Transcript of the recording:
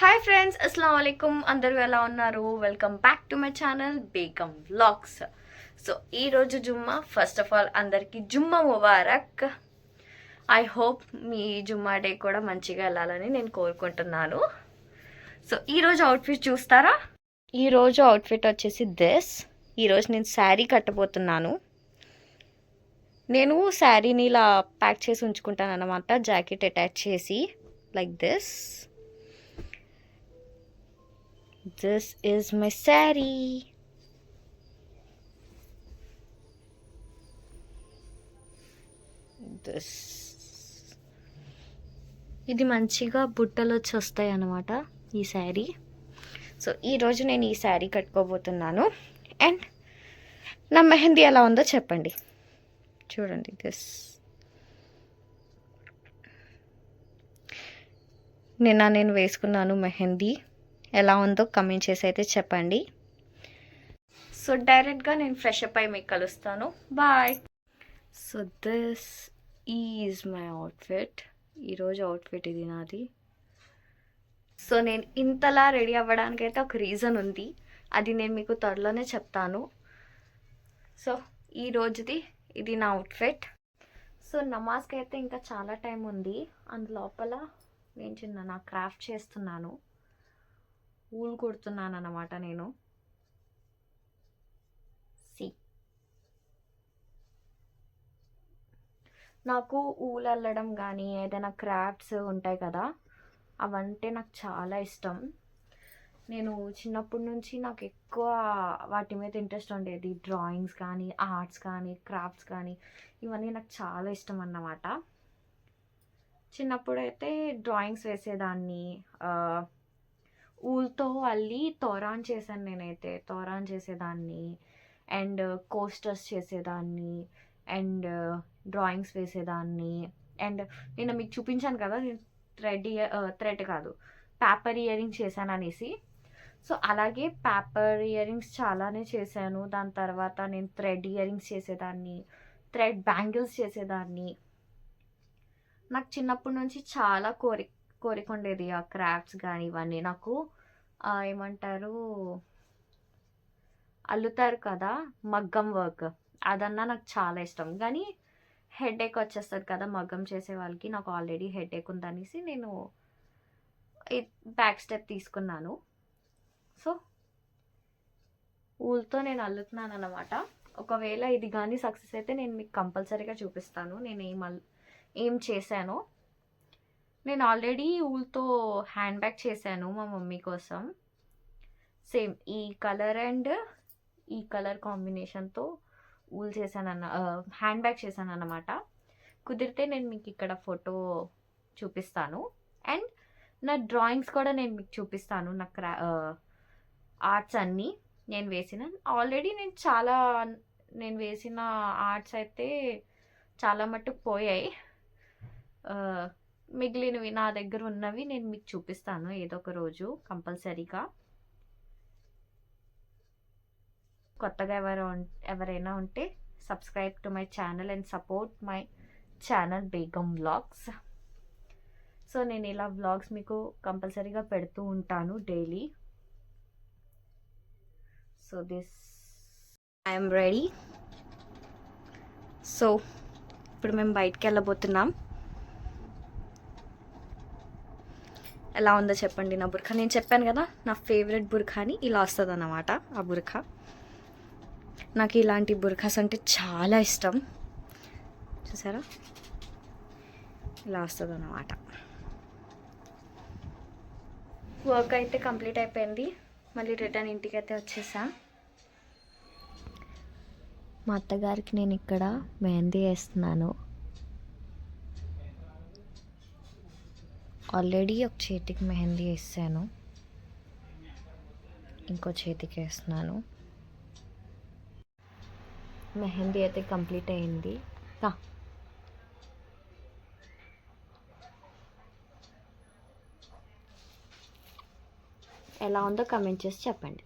Hi friends అస్సలం అయికం అందరూ ఎలా ఉన్నారు? Welcome back to my channel Begum vlogs so ఈరోజు జుమ్మా ఫస్ట్ ఆఫ్ ఆల్ అందరికీ జుమ్మా ముబారక్. ఐ హోప్ మీ జుమ్మా డే కూడా మంచిగా వెళ్ళాలని నేను కోరుకుంటున్నాను. సో ఈరోజు అవుట్ఫిట్ చూస్తారా? ఈరోజు అవుట్ఫిట్ వచ్చేసి దిస్ ఈరోజు నేను శారీ కట్టబోతున్నాను. నేను శారీని ఇలా ప్యాక్ చేసి ఉంచుకుంటాను అనమాట జాకెట్ అటాచ్ చేసి like this This is my sari This. ఇది మంచిగా బుట్టలు వచ్చి వస్తాయి అన్నమాట ఈ శారీ. సో ఈరోజు నేను ఈ శారీ కట్టుకోబోతున్నాను. అండ్ నా మెహందీ ఎలా ఉందో చెప్పండి. చూడండి దిస్ నిన్న నేను వేసుకున్నాను మెహందీ. ఎలా ఉందో కమెంట్ చేసి అయితే చెప్పండి. సో డైరెక్ట్గా నేను ఫ్రెష్ అప్ అయి మీకు కలుస్తాను. Bye. So this is my outfit. ఈరోజు అవుట్ఫిట్ ఇది నాది. సో నేను ఇంతలా రెడీ అవ్వడానికి అయితే ఒక రీజన్ ఉంది. అది నేను మీకు త్వరలోనే చెప్తాను. సో ఈ రోజుది ఇది నా అవుట్ఫిట్. సో నమాజ్కి అయితే ఇంకా చాలా టైం ఉంది. అందులోపల నేను చిన్న నా క్రాఫ్ట్ చేస్తున్నాను. ఊలు కొడుతున్నాను అన్నమాట నేను. సి. నాకు ఊలు అల్లడం కానీ ఏదైనా క్రాఫ్ట్స్ ఉంటాయి కదా అవంటే నాకు చాలా ఇష్టం. నేను చిన్నప్పటి నుంచి నాకు ఎక్కువ వాటి మీద ఇంట్రెస్ట్ ఉండేది. డ్రాయింగ్స్ కానీ ఆర్ట్స్ కానీ క్రాఫ్ట్స్ కానీ ఇవన్నీ నాకు చాలా ఇష్టం అన్నమాట. చిన్నప్పుడైతే డ్రాయింగ్స్ వేసేదాన్ని. ఊల్తో అల్లి తోరాన్ చేశాను నేనైతే. తోరాన్ చేసేదాన్ని. అండ్ uh, కోస్టర్స్ చేసేదాన్ని. అండ్ uh, డ్రాయింగ్స్ వేసేదాన్ని. అండ్ నేను మీకు చూపించాను కదా నేను థ్రెడ్ ఇయర్ థ్రెడ్ కాదు పేపర్ ఇయరింగ్స్ చేశాను అనేసి. సో అలాగే పేపర్ ఇయరింగ్స్ చాలానే చేశాను. దాని తర్వాత నేను థ్రెడ్ ఇయరింగ్స్ చేసేదాన్ని. థ్రెడ్ బ్యాంగిల్స్ చేసేదాన్ని. నాకు చిన్నప్పటి నుంచి చాలా కోరిక. కోరిక ఉండేది ఆ క్రాఫ్ట్స్ కానీ ఇవన్నీ. నాకు ఏమంటారు అల్లుతారు కదా మగ్గం వర్క్. అదన్నా నాకు చాలా ఇష్టం. కానీ హెడ్ ఏక్ వచ్చేస్తుంది కదా మగ్గం చేసే వాళ్ళకి. నాకు ఆల్రెడీ హెడ్ ఏక్ ఉందనేసి నేను బ్యాక్ స్టెప్ తీసుకున్నాను. సో ఊళ్ళతో నేను అల్లుతున్నాను అనమాట ఒకవేళ ఇది కానీ సక్సెస్ అయితే నేను మీకు కంపల్సరీగా చూపిస్తాను. నేను ఏం అల్ ఏం చేశానో. నేను ఆల్రెడీ ఊల్తో హ్యాండ్ బ్యాగ్ చేశాను మా మమ్మీ కోసం. సేమ్ ఈ కలర్ అండ్ ఈ కలర్ కాంబినేషన్తో ఊల్ చేశానన్న హ్యాండ్ బ్యాగ్ చేశాను అన్నమాట కుదిరితే నేను మీకు ఇక్కడ ఫోటో చూపిస్తాను. అండ్ నా డ్రాయింగ్స్ కూడా నేను మీకు చూపిస్తాను నా క్రా ఆర్ట్స్ అన్నీ నేను వేసిన. ఆల్రెడీ నేను చాలా నేను వేసిన ఆర్ట్స్ అయితే చాలా మట్టుకు పోయాయి. మిగిలినవి నా దగ్గర ఉన్నవి నేను మీకు చూపిస్తాను ఏదో ఒక రోజు కంపల్సరీగా. కొత్తగా ఎవరు ఎవరైనా ఉంటే subscribe to my channel and support my channel Begum vlogs. So నేను ఇలా వ్లాగ్స్ మీకు కంపల్సరీగా పెడుతూ ఉంటాను daily. So this I'm ready. So ఇప్పుడు మేము బయటికి వెళ్ళబోతున్నాం. ఎలా ఉందో చెప్పండి నా బుర్ఖా. నేను చెప్పాను కదా నా ఫేవరెట్ బుర్ఖాని ఇలా వస్తుంది అన్నమాట ఆ బుర్ఖా. నాకు ఇలాంటి బుర్ఖాస్ అంటే చాలా ఇష్టం. చూసారా? ఇలా వస్తుంది అన్నమాట వర్క్ అయితే కంప్లీట్ అయిపోయింది. మళ్ళీ రిటర్న్ ఇంటికి అయితే వచ్చేసా. మా అత్తగారికి నేను ఇక్కడ మెహందీ వేస్తున్నాను. ఆల్రెడీ ఒక చేతికి మెహందీ వేసాను. ఇంకో చేతికి వేస్తున్నాను. మెహందీ అయితే కంప్లీట్ అయింది. ఎలా ఉందో కమెంట్ చేసి చెప్పండి.